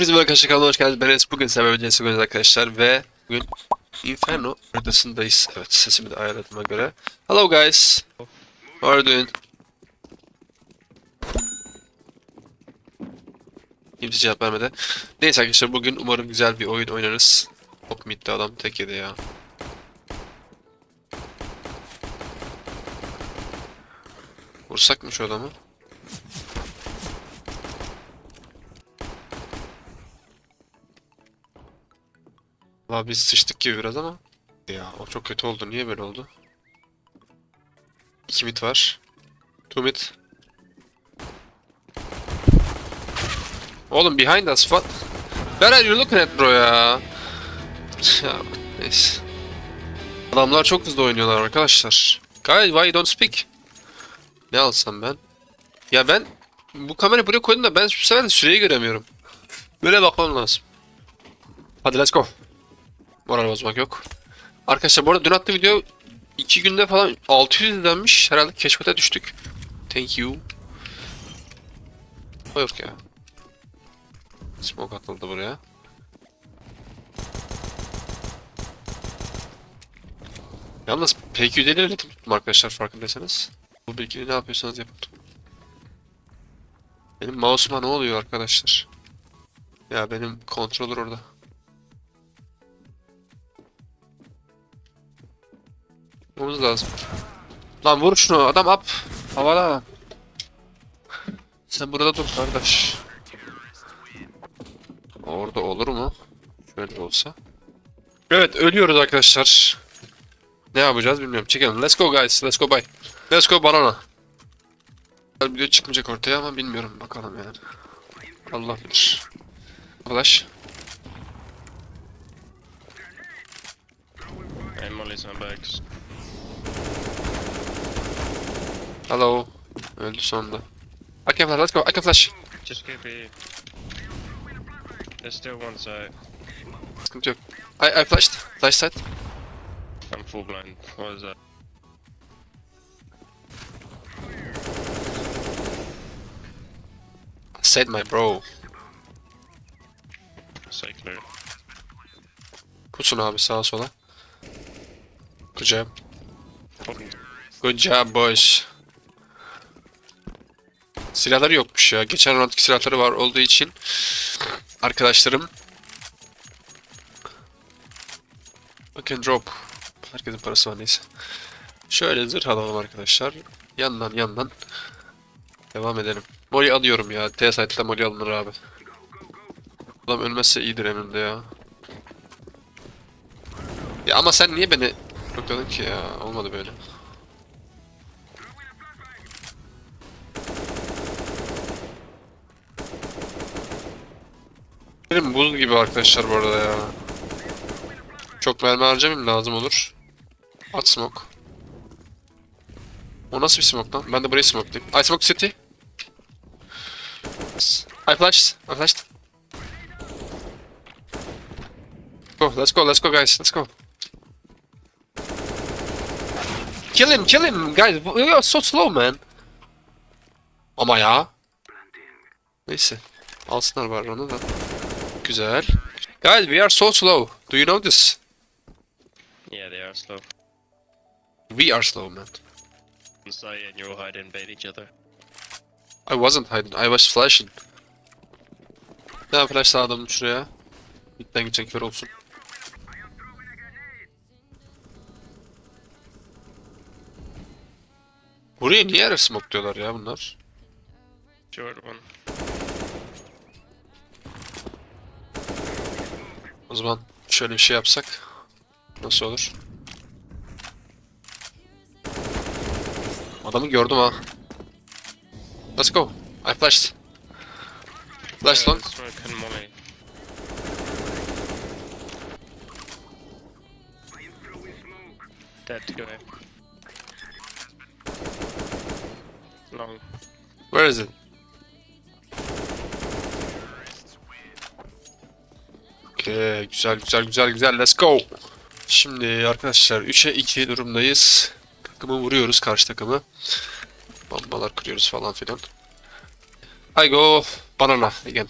Hepinize merhaba arkadaşlar kanalıma hoş geldiniz. Ben Enes. Bugün sizlerle birlikte CS arkadaşlar ve bugün Inferno haritasındayız. Evet sesimi de ayarladığıma göre. Hello guys. How are you doing? Kimse cevap vermedi. Neyse arkadaşlar bugün umarım güzel bir oyun oynarız. Çok midde adam tek yedi ya. Vursak mı şu adamı? Valla biz sıçtık gibi biraz ama. Ya o çok kötü oldu. Niye böyle oldu? 2 mid var. 2 mid. Oğlum behind us what? Where are you looking at bro ya? ya neyse. Adamlar çok hızlı oynuyorlar arkadaşlar. Guys why you don't speak? Ne alsam ben? Ya ben bu kamerayı buraya koydum da ben şu sefer de süreyi göremiyorum. Böyle bakmam lazım. Hadi let's go. Moral bozmak yok. Arkadaşlar bu arada dün attığım video 2 günde falan 600 izlenmiş. Herhalde keşfete düştük. Thank you. O yok ya. Smoke atıldı buraya. Yalnız PQ'de ile tuttum arkadaşlar farkındaysanız. Bu bilgiyi ne yapıyorsanız yapın. Benim mouse'uma ne oluyor arkadaşlar? Ya benim controller orada. Yapmamız lazım. Lan vur şunu adam up. Havada. Sen burada dur kardeş. Orada olur mu? Şöyle olsa. Evet ölüyoruz arkadaşlar. Ne yapacağız bilmiyorum. Çekelim. Let's go guys. Let's go bye. Let's go banana. Video çıkmayacak ortaya ama bilmiyorum. Bakalım yani. Allah bilir. Flash. And Molly's on bags. Hello. Öldü sonunda. I can flash. Let's go. I can flash. Just keep it. There's still one side. Sıkıntı yok. I, I flashed. Flash side. I'm full blind. What is that? Said my bro. Say clear. Pusun abi sağa sola. Good job. Good job boys. Silahları yokmuş ya. Geçen roundki silahları var olduğu için arkadaşlarım Bakın drop. Herkesin parası var neyse. Şöyle zırh alalım arkadaşlar. Yandan yandan devam edelim. Molly alıyorum ya. T-site'la Molly alınır abi. Adam ölmezse iyidir önünde ya. Ya ama sen niye beni blokladın ki ya? Olmadı böyle. Benim buz gibi arkadaşlar bu arada ya. Çok mermi harcamayayım lazım olur. At smoke. O nasıl bir smoke lan? Ben de burayı smoke'layayım. I smoke city. I flashed. I flashed. Go, let's go, let's go guys, let's go. Kill him, kill him guys. You are so slow man. Ama ya. Neyse. Alsınlar var onu da. Güzel. Guys, we are so slow. Do you know this? Yeah, they are slow. We are slow, man. Side and you'll hide and bait each other. I wasn't hiding. I was flashing. Ne flash sağladım şuraya. Bitten gidecek kör olsun. Buraya niye ara smoke diyorlar ya bunlar? Short one. O zaman şöyle bir şey yapsak nasıl olur? Adamı gördüm ha. Let's go. I flashed. Flash Yeah, long. Dead guy. Long. Where is it? Okay, güzel güzel güzel güzel let's go. Şimdi arkadaşlar 3'e 2 durumdayız. Takımı vuruyoruz karşı takımı. Bombalar kırıyoruz falan filan. I go banana again.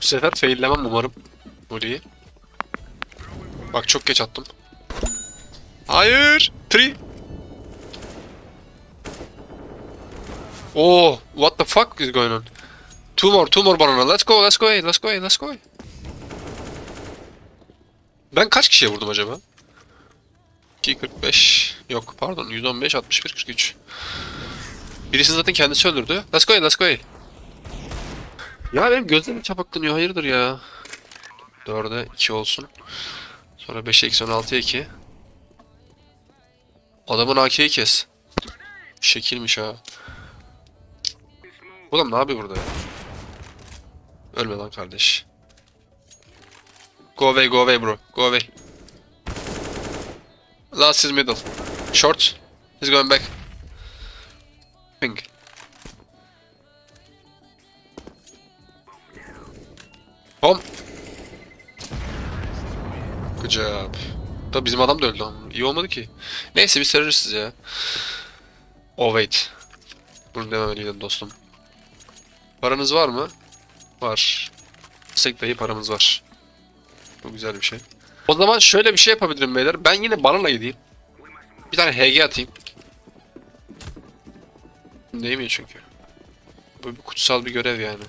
sefer faillemem umarım. Voleyi. Bak çok geç attım. Hayır. Three. Oh, what the fuck is going on? Two more, two more banana. Let's go, let's go, hey, let's go, hey, let's go. hey. Ben kaç kişiye vurdum acaba? 2.45 yok pardon 115 61 43 Birisi zaten kendisi öldürdü. Let's go let's go Ya benim gözlerim çapaklanıyor hayırdır ya. 4'e 2 olsun. Sonra 5'e 2 sonra 6'ya 2. Adamın AK'yi kes. Şekilmiş ha. Oğlum ne yapıyor burada ya? Ölme lan kardeş. Go away, go away bro. Go away. Last is middle. Short. He's going back. Ping. Home. Good job. Da bizim adam da öldü. İyi olmadı ki. Neyse biz teröristiz ya. Oh wait. Bunu dememeliydim dostum. Paranız var mı? Var. Sek dayı paramız var. Bu güzel bir şey. O zaman şöyle bir şey yapabilirim beyler. Ben yine banana gideyim. Bir tane HG atayım. Değmiyor çünkü. Bu bir kutsal bir görev yani.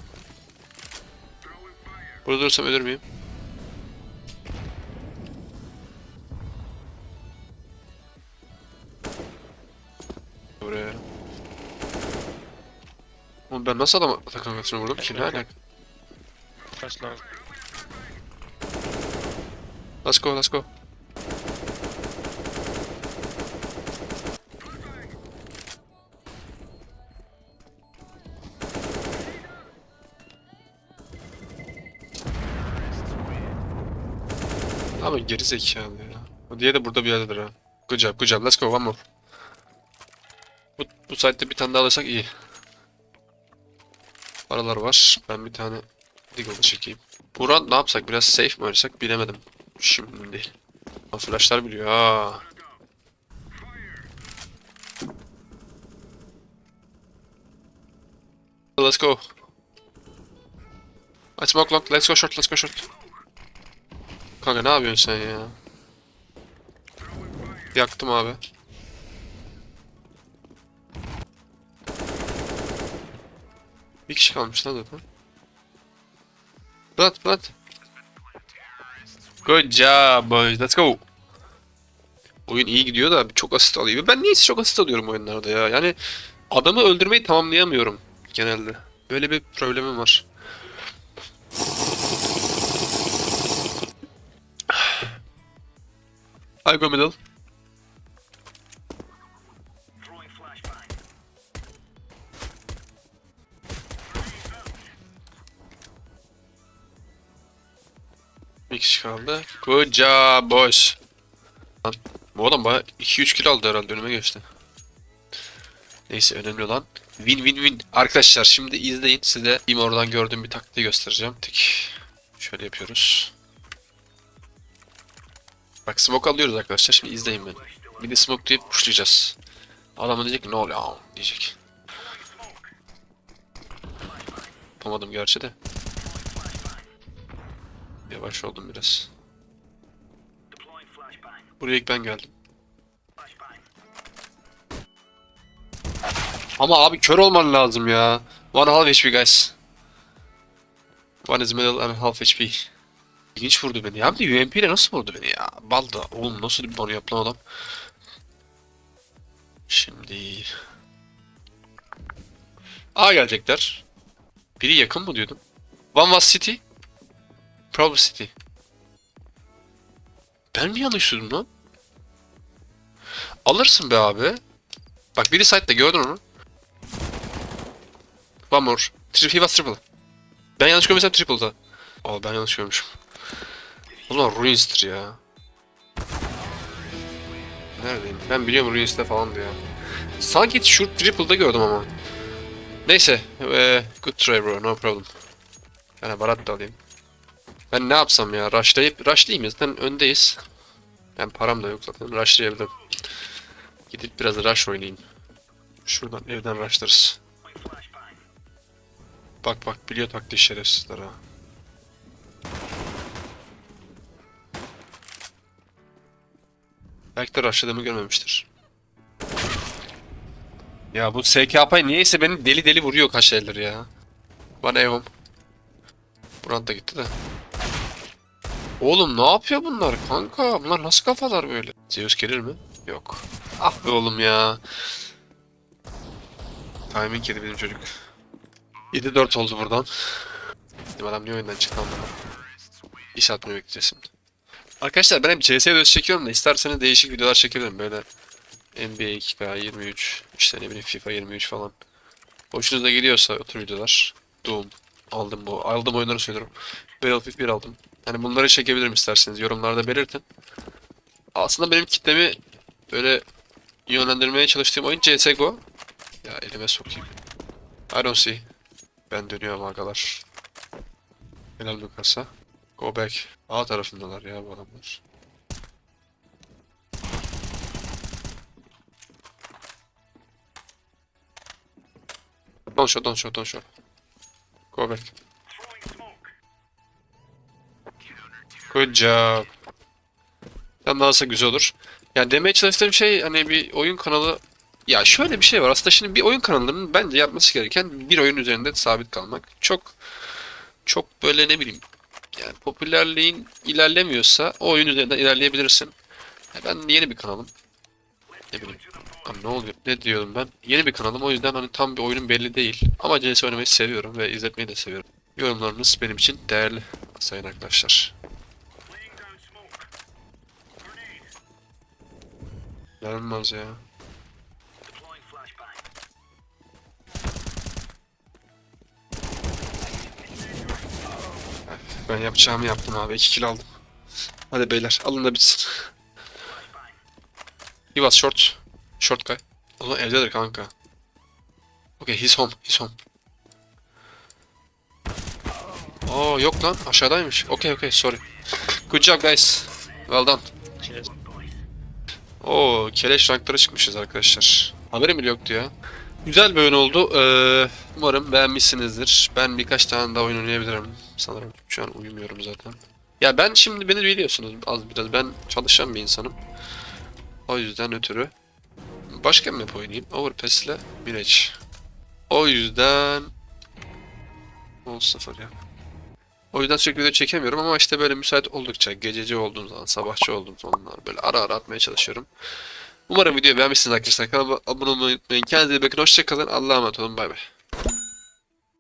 Burada durursam ölür müyüm? Buraya. Oğlum ben nasıl adam takım arkadaşına vurdum ki? Ne alaka? First long. Let's go, let's go. Ama geri zekalı ya. O diye de burada bir yerdedir ha. Good job, good job. Let's go, one more. Bu, bu site'de bir tane daha alırsak iyi. Paralar var. Ben bir tane Deagle'da çekeyim. Buran ne yapsak? Biraz safe mi oynasak bilemedim. Şimdi. Lan Flashlar biliyor ha. Let's go. I smoke long. Let's go short. Let's go short. Kanka ne yapıyorsun sen ya? Yaktım abi. Bir kişi kalmış lan zaten. Plant plant. Good job boys. Let's go. Oyun iyi gidiyor da çok asist alıyor. Ben niyeyse çok asist alıyorum oyunlarda ya. Yani adamı öldürmeyi tamamlayamıyorum genelde. Böyle bir problemim var. I go middle. Kişi kaldı. Job boys. Lan, Bu adam baya 2-3 kill aldı herhalde önüme geçti. Neyse önemli olan win win win. Arkadaşlar şimdi izleyin size benim oradan gördüğüm bir taktiği göstereceğim. Tek şöyle yapıyoruz. Bak smoke alıyoruz arkadaşlar şimdi izleyin beni. Bir de smoke deyip pushlayacağız. Adam diyecek ne oluyor diyecek. Yapamadım gerçi de. Yavaş oldum biraz. Buraya ilk ben geldim. Ama abi kör olman lazım ya. One half HP guys. One is middle and half HP. İlginç vurdu beni. Bir de UMP ile nasıl vurdu beni ya? Balda. Oğlum nasıl bir bana yaptı lan adam? Şimdi... A gelecekler. Biri yakın mı diyordum? One was city. Probably city. Ben mi yanlış duydum lan? Alırsın be abi. Bak biri site'de gördün onu. One more. Tri he was triple. Ben yanlış görmesem triple'da. Aa ben yanlış görmüşüm. O zaman Ruins'tir ya. Neredeyim? Ben biliyorum Ruins'te falandı ya. Sanki şu triple'da gördüm ama. Neyse. Ee, good try bro, no problem. Yani barat da alayım. Ben ne yapsam ya? Rushlayıp... Rushlayayım ya zaten öndeyiz. Ben param da yok zaten. Rushlayabilirim. Gidip biraz rush oynayayım. Şuradan evden rushlarız. Bak bak biliyor taktiği şerefsizler ha. Belki de rushladığımı görmemiştir. Ya bu SKP niyeyse beni deli deli vuruyor kaç ya. Bana evom. Buran da gitti de. Oğlum ne yapıyor bunlar kanka? Bunlar nasıl kafalar böyle? Zeus gelir mi? Yok. Ah be oğlum ya. Timing yedi bizim çocuk. 7-4 oldu buradan. Bizim adam niye oyundan çıktı anlamadım. İş atmayı bekleyeceğiz şimdi. Arkadaşlar ben hep CS videosu çekiyorum da isterseniz değişik videolar çekebilirim böyle. NBA 2K23, işte ne bileyim FIFA 23 falan. Hoşunuza gidiyorsa o tür videolar. Doom aldım bu. Aldım oyunları söylüyorum. Battlefield 1 aldım. Hani bunları çekebilirim isterseniz. Yorumlarda belirtin. Aslında benim kitlemi böyle yönlendirmeye çalıştığım oyun CSGO. Ya elime sokayım. I don't see. Ben dönüyorum agalar. Helal Lukas'a. Go back. A tarafındalar ya bu adamlar. Don't show, don't show, don't show. Go back. Good job. Sen daha güzel olur. Yani demeye çalıştığım şey hani bir oyun kanalı ya şöyle bir şey var aslında şimdi bir oyun kanalının bence yapması gereken bir oyun üzerinde sabit kalmak. Çok çok böyle ne bileyim yani popülerliğin ilerlemiyorsa o oyun üzerinden ilerleyebilirsin. Ya ben yeni bir kanalım. Ne bileyim. Abi ne oluyor? Ne diyorum ben? Yeni bir kanalım o yüzden hani tam bir oyunum belli değil. Ama CS oynamayı seviyorum ve izletmeyi de seviyorum. Yorumlarınız benim için değerli sayın arkadaşlar. İnanılmaz ya. Ben yapacağımı yaptım abi. 2 kill aldım. Hadi beyler alın da bitsin. He was short. Short guy. O zaman evdedir kanka. Okay, he's home. He's home. Oo yok lan aşağıdaymış. Okay okay sorry. Good job guys. Well done. Oo keleş ranklara çıkmışız arkadaşlar. Haberim bile yoktu ya. Güzel bir oyun oldu. Ee, umarım beğenmişsinizdir. Ben birkaç tane daha oyun oynayabilirim. Sanırım şu an uyumuyorum zaten. Ya ben şimdi beni biliyorsunuz az biraz. Ben çalışan bir insanım. O yüzden ötürü. Başka bir map oynayayım. Overpass ile Mirage. O yüzden... 10-0 ya. O yüzden sürekli video çekemiyorum ama işte böyle müsait oldukça, gececi olduğum zaman, sabahçı olduğum zamanlar böyle ara ara atmaya çalışıyorum. Umarım videoyu beğenmişsiniz arkadaşlar. Kanalıma abone olmayı unutmayın. Kendinize iyi bakın. Hoşçakalın. Allah'a emanet olun. Bay bay.